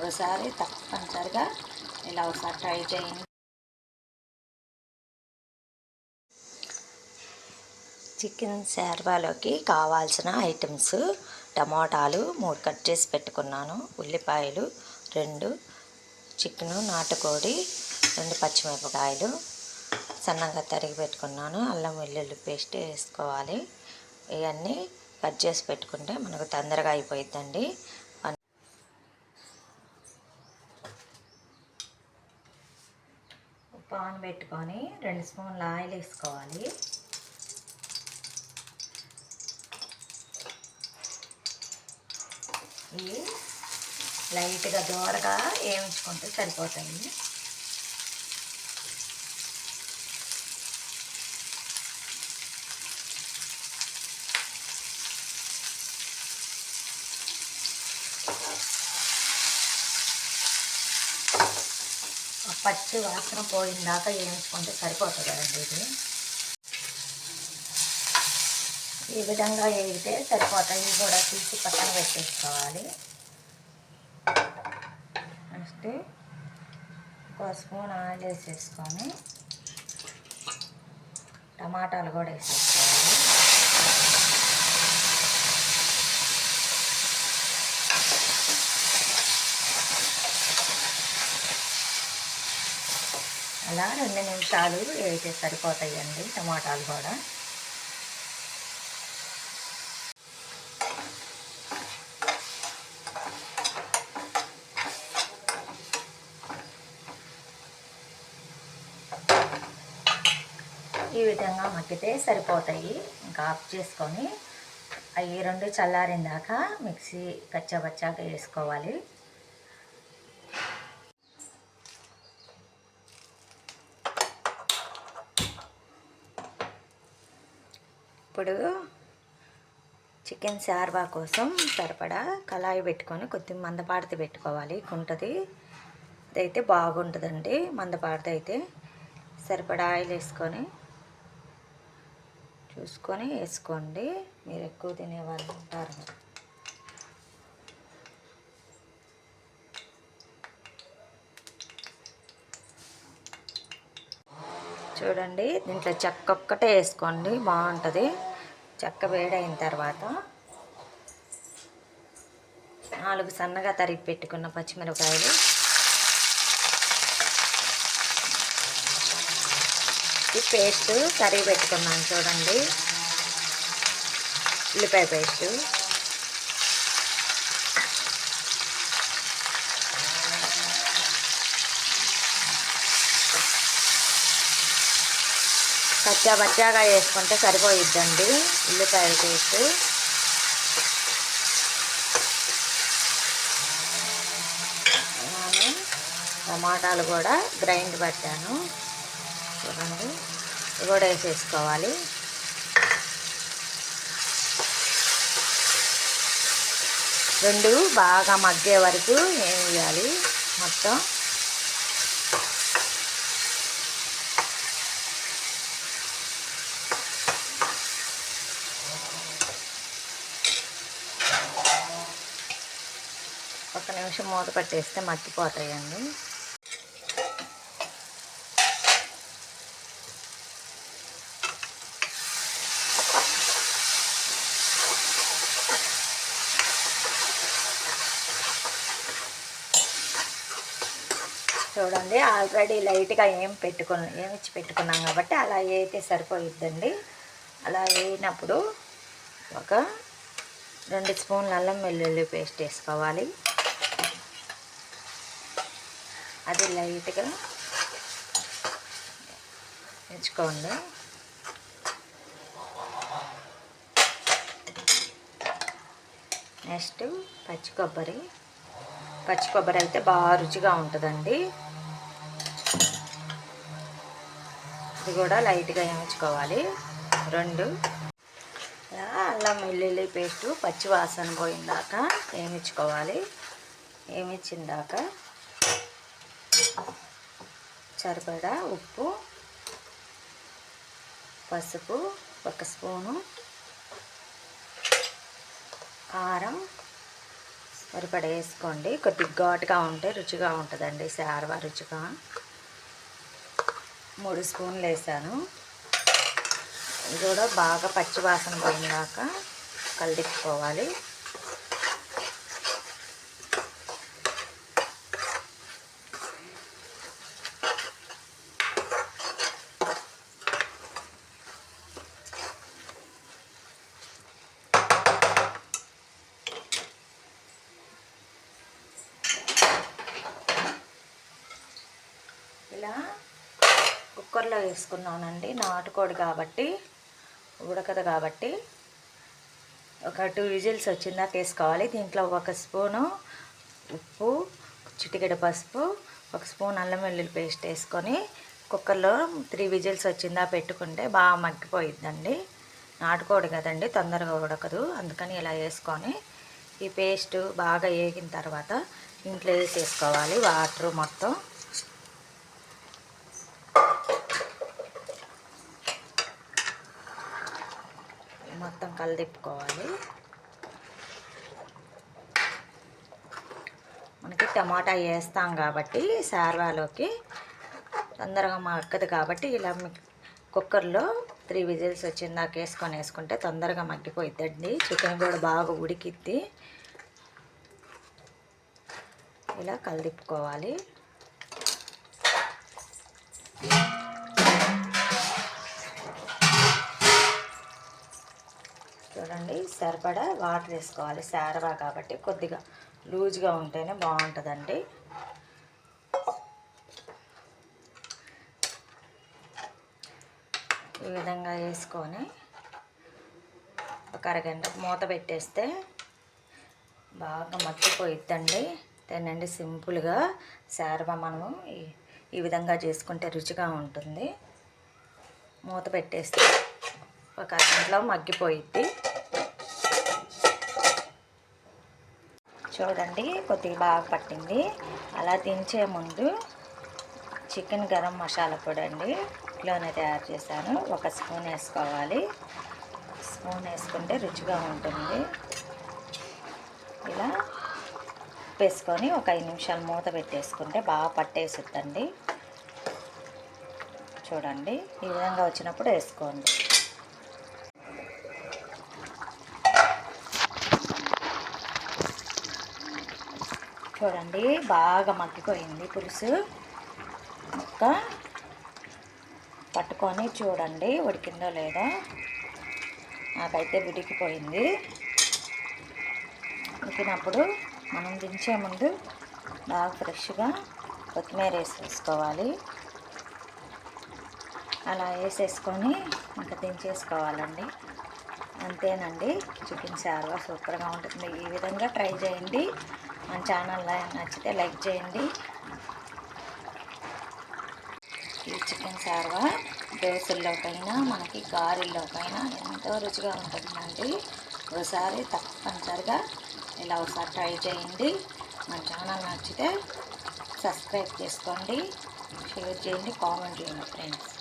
ఒకసారి తప్పనిసరిగా ఇలా ఒకసారి ట్రై చేయండి. చికెన్ శార్వాలోకి కావాల్సిన ఐటమ్స్ టమాటాలు మూడు కట్ చేసి పెట్టుకున్నాను. ఉల్లిపాయలు రెండు చికెను నాటుకోడి రెండు పచ్చిమిరపకాయలు సన్నంగా తరిగి పెట్టుకున్నాను. అల్లం వెల్లుల్లి పేస్ట్ వేసుకోవాలి. ఇవన్నీ కట్ చేసి పెట్టుకుంటే మనకు తొందరగా అయిపోయిద్దండి. పాన్ పెట్టుకొని రెండు స్పూన్ల ఆయిల్ వేసుకోవాలి. ఇవి లైట్గా దూరగా వేయించుకుంటే సరిపోతాయి. పచ్చి వాసన పోయిన దాకా వేయించుకుంటే సరిపోతుంది కదండి ఇది. ఈ విధంగా వేయితే సరిపోతాయి. కూడా తీసి పక్కన పెట్టేసుకోవాలి. నెక్స్ట్ ఒక స్పూన్ ఆయిల్ వేసేసుకొని టమాటాలు కూడా వేసేసుకోవాలి. అలా రెండు నిమిషాలు వేస్తే సరిపోతాయండి టమాటాలు కూడా. ఈ విధంగా మగ్గితే సరిపోతాయి. ఇంకా ఆఫ్ చేసుకొని అవి రెండు చల్లారిన దాకా మిక్సీ కచ్చాబచ్చాగా వేసుకోవాలి. ఇప్పుడు చికెన్ శార్వా కోసం సరిపడా కళాయి పెట్టుకొని కొద్దిగా మందపాడితే పెట్టుకోవాలి. కుంటది. అదైతే బాగుంటుందండి. మందపాడితే అయితే సరిపడా ఆయిల్ వేసుకొని చూసుకొని వేసుకోండి. మీరు ఎక్కువ తినే వాళ్ళు ఉంటారు. చూడండి దీంట్లో చెక్క ఒక్కటే వేసుకోండి. బాగుంటుంది. చెక్క వేడైన తర్వాత నాలుగు సన్నగా తరిగి పెట్టుకున్న పచ్చిమిరపకాయలు. ఈ పేస్ట్ కర్రీ పెట్టుకున్నాను చూడండి. ఉల్లిపాయ పేస్టు. పచ్చా పచ్చాగా వేసుకుంటే సరిపోయిద్దండి ఉల్లిపాయ పేస్ట్. టమాటాలు కూడా గ్రైండ్ పట్టాను. చూడండి ఇవి కూడా వేసేసుకోవాలి. రెండు బాగా మగ్గే వరకు ఏం వేయాలి? మొత్తం ఒక నిమిషం మూత పెట్టేస్తే మట్టిపోతాయండి చూడండి ఆల్రెడీ లైట్గా ఏం పెట్టుకుని ఏమిచ్చి పెట్టుకున్నాం కాబట్టి అలా వేయితే సరిపోయిద్దండి. అలా వేయినప్పుడు ఒక రెండు స్పూన్ల అల్లం వెల్లుల్లి పేస్ట్ వేసుకోవాలి. అది లైట్గా ఎంచుకోండి. నెక్స్ట్ పచ్చి కొబ్బరి. పచ్చి కొబ్బరి అయితే బాగా రుచిగా ఉంటుందండి. ఇది కూడా లైట్గా వేయించుకోవాలి రెండు. అల్లం వెల్లుల్లి పేస్టు పచ్చి వాసన పోయిందాక వేయించుకోవాలి వేయించిందాక సరిపడా ఉప్పు పసుపు ఒక స్పూను కారం. సరిపడ వేసుకోండి. కొద్దిగా ఘాటుగా ఉంటే రుచిగా ఉంటుందండి. శారవా రుచిగా. మూడు స్పూన్లు వేసాను. ఇది కూడా బాగా పచ్చివాసన పోయినాక కలిదిప్పుకోవాలి ఇలా ఉడకలో వేసుకున్నానండి. నాటుకోడి కాబట్టి ఉడకదు కాబట్టి. ఒక టూ విజిల్స్ వచ్చిందాక వేసుకోవాలి దీంట్లో ఒక స్పూను ఉప్పు చిటికెడ పసుపు ఒక స్పూన్ అల్లం వెల్లుల్లి పేస్ట్ వేసుకొని కుక్కర్లో త్రీ విజిల్స్ వచ్చిందా పెట్టుకుంటే బాగా మగ్గిపోయిద్దండి. నాటుకోడి కదండి తొందరగా ఉడకదు. అందుకని ఇలా వేసుకొని ఈ పేస్ట్ బాగా వేగిన తర్వాత ఇంట్లో వేసేసుకోవాలి. వాటర్ మొత్తం మొత్తం కలిదిప్పుకోవాలి మనకి టమాటా వేస్తాం కాబట్టి సార్వాలోకి. తొందరగా మక్కదు కాబట్టి ఇలా కుక్కర్లో త్రీ విజిల్స్ వచ్చిందాక వేసుకొని వేసుకుంటే తొందరగా మగ్గిపోయిద్దండి. చికెన్ కూడా బాగా ఉడికిద్ది. ఇలా కలిదిప్పుకోవాలి చూడండి సరిపడా వాటర్ వేసుకోవాలి. సారవా కాబట్టి కొద్దిగా లూజ్గా ఉంటేనే బాగుంటుందండి. ఈ విధంగా వేసుకొని ఒక అరగంట మూత పెట్టేస్తే బాగా మర్చిపోయిద్దండి తినండి సింపుల్గా. శారవ మనము ఈ విధంగా చేసుకుంటే రుచిగా ఉంటుంది. మూత పెట్టేస్తే ఒక అరగంటలో మగ్గిపోయిద్ది. చూడండి కొద్దిగా బాగా పట్టింది. అలా దించే ముందు చికెన్ గరం మసాలా పొడి అండి ఇంట్లోనే తయారు చేశాను. ఒక స్పూన్ వేసుకోవాలి. స్పూన్ వేసుకుంటే రుచిగా ఉంటుంది. ఇలా వేసుకొని ఒక ఐదు నిమిషాలు మూత పెట్టేసుకుంటే బాగా పట్టేసిద్దండి. చూడండి ఈ విధంగా వచ్చినప్పుడు వేసుకోండి. చూడండి బాగా మగ్గిపోయింది పులుసు. ఒక్క పట్టుకొని చూడండి ఉడికిందో లేదో. నాకైతే ఉడికిపోయింది ఉడికినప్పుడు మనం దించే ముందు బాగా ఫ్రెష్గా కొత్తిమీర వేసేసుకోవాలి. అలా వేసేసుకొని ఇంకా దించేసుకోవాలండి. అంతేనండి. చికెన్ శార్వా సూపర్గా ఉంటుంది. ఈ విధంగా ట్రై చేయండి. మన ఛానల్ నచ్చితే లైక్ చేయండి. ఈ చికెన్ సార్వా దోశల్లోకైనా మనకి గారెల్లోకైనా ఎంతో రుచిగా ఉంటుందండి. ఒకసారి తప్పనిసరిగా ఇలా ఒకసారి ట్రై చేయండి. మన ఛానల్ నచ్చితే సబ్స్క్రైబ్ చేసుకోండి. షేర్ చేయండి కామెంట్ చేయండి ఫ్రెండ్స్.